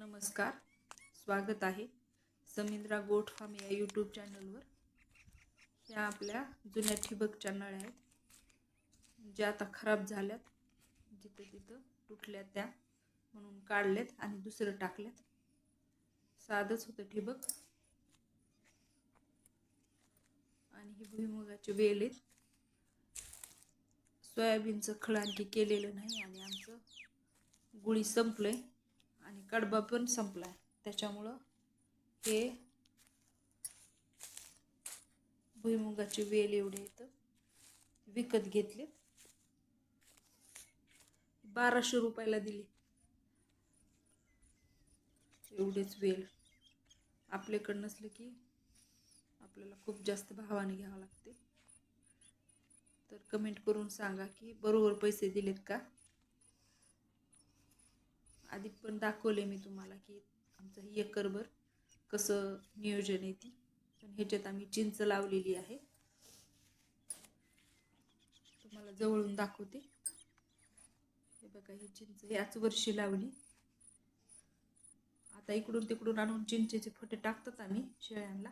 नमस्कार. स्वागत आहे समिंद्रा गोट फार्म या यूट्यूब चॅनलवर ह्या आपल्या जुन्या ठिबकच्या नळ्या आहेत. ज्या आता खराब झाल्यात जिथं तिथं तुटल्या त्या म्हणून काढल्यात आणि दुसरं टाकल्यात. साधंच होतं ठिबक. आणि ही भुईमुगाचे वेल आहेत. सोयाबीनचं खळ आणखी केलेलं नाही आणि आमचं गुळी संपलं आहे कडबा पण संपलाय. त्याच्यामुळं हे भुईमुगाचे वेल एवढे इथं विकत घेतले. बाराशे रुपयाला दिले. एवढेच वेल. आपल्याकडं नसलं की आपल्याला खूप जास्त भावाने घ्यावं लागते. तर कमेंट करून सांगा की बरोबर पैसे दिलेत का? आधी पण दाखवले मी तुम्हाला की आमचं ही एकरभर कसं नियोजन आहे ती. पण ह्याच्यात आम्ही चिंच लावलेली आहे. तुम्हाला जवळून दाखवते. हे बघा ही चिंच याच वर्षी लावली. आता इकडून तिकडून आणून चिंचेचे फटे टाकतात आम्ही शेळ्यांना.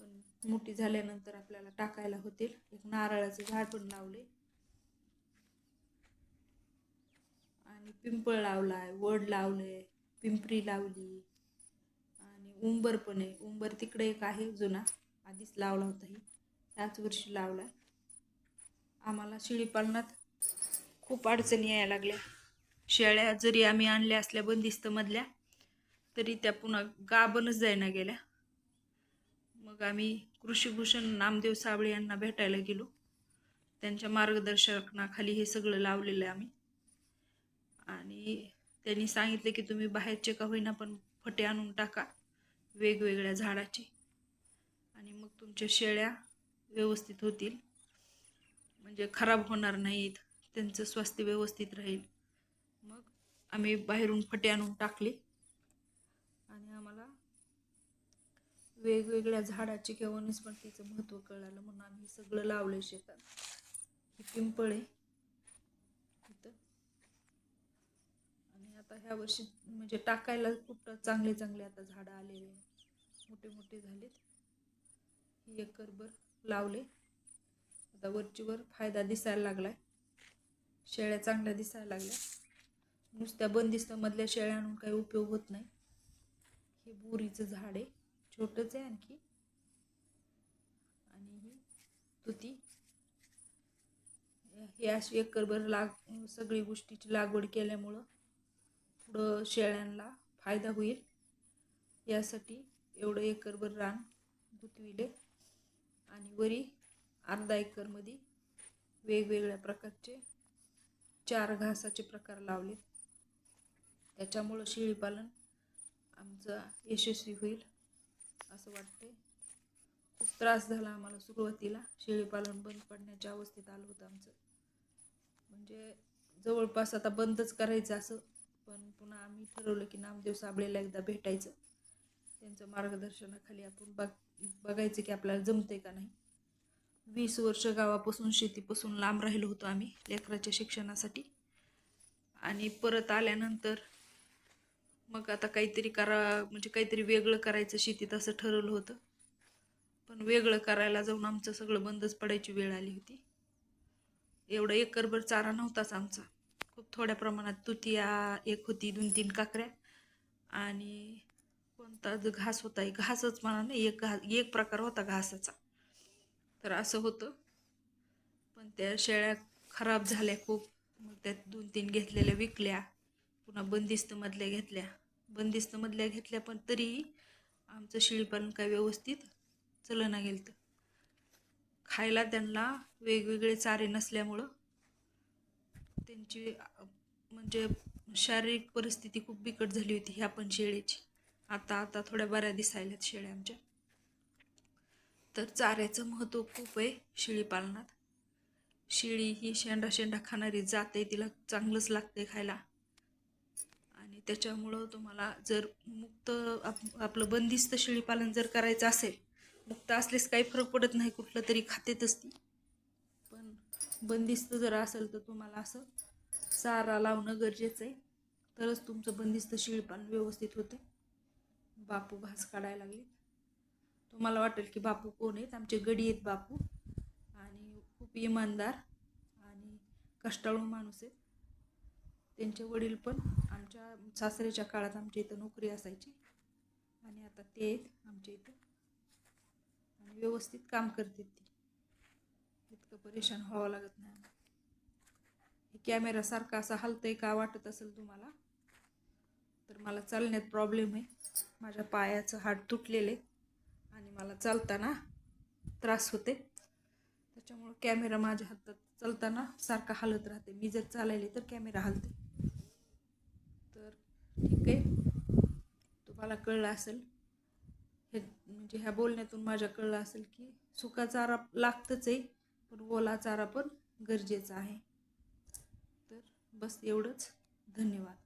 पण मोठी झाल्यानंतर आपल्याला टाकायला होतील. एक नारळाचं झाड पण लावले आम्ही पिंपळ लावलाय वड लावले पिंपरी लावली आणि उंबर पण आहे. उंबर तिकडे एक आहे जुना आधीच लावला होता ही. त्याच वर्षी लावला. आम्हाला शेळीपालनात खूप अडचणी यायला लागल्या. शेळ्या जरी आम्ही आणल्या असल्या बंदिस्तमधल्या तरी त्या पुन्हा गाबनच जायना गेल्या. मग आम्ही कृषीभूषण नामदेव साबळे यांना भेटायला गेलो. त्यांच्या मार्गदर्शनाखाली हे सगळं लावलेलं आहे आम्ही. आणि त्यांनी सांगितले की तुम्ही बाहेरचे का होईना पण फटे आणून टाका वेगवेगळ्या झाडाचे. आणि मग तुमच्या शेळ्या व्यवस्थित होतील. म्हणजे खराब होणार नाहीत. त्यांचं स्वास्थ्य व्यवस्थित राहील. मग आम्ही बाहेरून फटे आणून टाकले. आणि आम्हाला वेगवेगळ्या झाडाचे किंवा वनस्पतीचं महत्त्व कळालं म्हणून आम्ही सगळं लावलं शेतात. ही पिंपळे आहे इथं आणि आता ह्या वर्षी म्हणजे टाकायला खूप चांगले चांगले आता झाडं आलेले मोठे मोठे झालेत. ही एकरभर लावले. आता वरचीवर फायदा दिसायला लागलाय. शेळ्या चांगल्या दिसायला लागल्या. नुसत्या बंदिस्तमधल्या शेळ्या आणून काही उपयोग होत नाही. हे बोरीचं झाड आहे. छोटंच आहे आणखी. आणि ही तुती. हे अशी एकरभर लाग सगळी गोष्टीची लागवड केल्यामुळं पुढं शेळ्यांना फायदा होईल. यासाठी एवढं एकरभर रान गुतविले आणि वरी अर्धा एकरमध्ये वेगवेगळ्या प्रकारचे चार घासाचे प्रकार लावलेत. त्याच्यामुळं शेळीपालन आमचं यशस्वी होईल असं वाटते खूप त्रास झाला आम्हाला सुरुवातीला. शेळीपालन बंद पडण्याच्या अवस्थेत आलं होतं आमचं. म्हणजे जवळपास आता बंदच करायचं असं पण पुन्हा आम्ही ठरवलं की नामदेव साबळेला एकदा भेटायचं. त्यांचं मार्गदर्शनाखाली आपण बघ बघायचं की आपल्याला जमतंय का नाही. वीस वर्ष गावापासून शेतीपासून लांब राहिलो होतो आम्ही लेकराच्या शिक्षणासाठी. आणि परत आल्यानंतर मग आता काहीतरी करा म्हणजे काहीतरी वेगळं करायचं शेतीत असं ठरवलं होतं. पण वेगळं करायला जाऊन आमचं सगळं बंदच पडायची वेळ आली होती. एवढं एकरभर चारा नव्हताच आमचा. थोड्या प्रमाणात तुतिया एक होती दोन तीन काकऱ्या. आणि कोणता जो घास होता एक घासच म्हणा नाही एक घास एक प्रकार होता घासाचा. तर असं होतं. पण त्या शेळ्या खराब झाल्या खूप. मग त्यात दोन तीन घेतलेल्या विकल्या. पुन्हा बंदिस्तमधल्या घेतल्या. बंदिस्तमधल्या घेतल्या पण तरीही आमचं शेळीपालन काय व्यवस्थित चलना गेलं खायला त्यांना वेगवेगळे चारे नसल्यामुळं त्यांची म्हणजे शारीरिक परिस्थिती खूप बिकट झाली होती ह्या पण शेळीची. आता आता थोड्या बऱ्या दिसायल्यात शेळ्या आमच्या. तर चाऱ्याचं महत्त्व खूप आहे शेळीपालनात शेळी ही शेंडा शेंडा खाणारी जात आहे तिला चांगलंच लागते खायला. आणि त्याच्यामुळं तुम्हाला जर मुक्त आप आपलं बंदिस्त शेळीपालन जर करायचं असेल मुक्त असलेच काही फरक पडत नाही कुठलं तरी खातेतच ती. पण बंदिस्त जर असेल तर तुम्हाला असं चारा लावणं गरजेचं आहे. तरच तुमचं बंदिस्त शिळपान व्यवस्थित होते. बापू घास काढायला लागले. तुम्हाला वाटेल की बापू कोण आहेत? आमचे गडी आहेत बापू. आणि खूप इमानदार आणि कष्टाळू माणूस आहेत. त्यांचे वडील पण आमच्या सासऱ्याच्या काळात आमच्या इथं नोकरी असायची. आणि आता ते आहेत आमच्या इथं. आणि व्यवस्थित काम करतात ती. इतकं परेशान व्हावं लागत नाही. कॅमेरासारखा असा हलतंय का वाटत असेल तुम्हाला? तर मला चालण्यात प्रॉब्लेम आहे. माझ्या पायाचं हाड तुटलेले आणि मला चालताना त्रास होते. त्याच्यामुळं कॅमेरा माझ्या हातात चालताना सारखा हलत राहते. मी जर चालायले तर कॅमेरा हलते. तर ठीक आहे. तुम्हाला कळलं असेल. हे म्हणजे ह्या बोलण्यातून माझ्या कळलं असेल की सुका चारा लागतंच आहे पण ओला चारा पण गरजेचा आहे. बस एवढंच. धन्यवाद.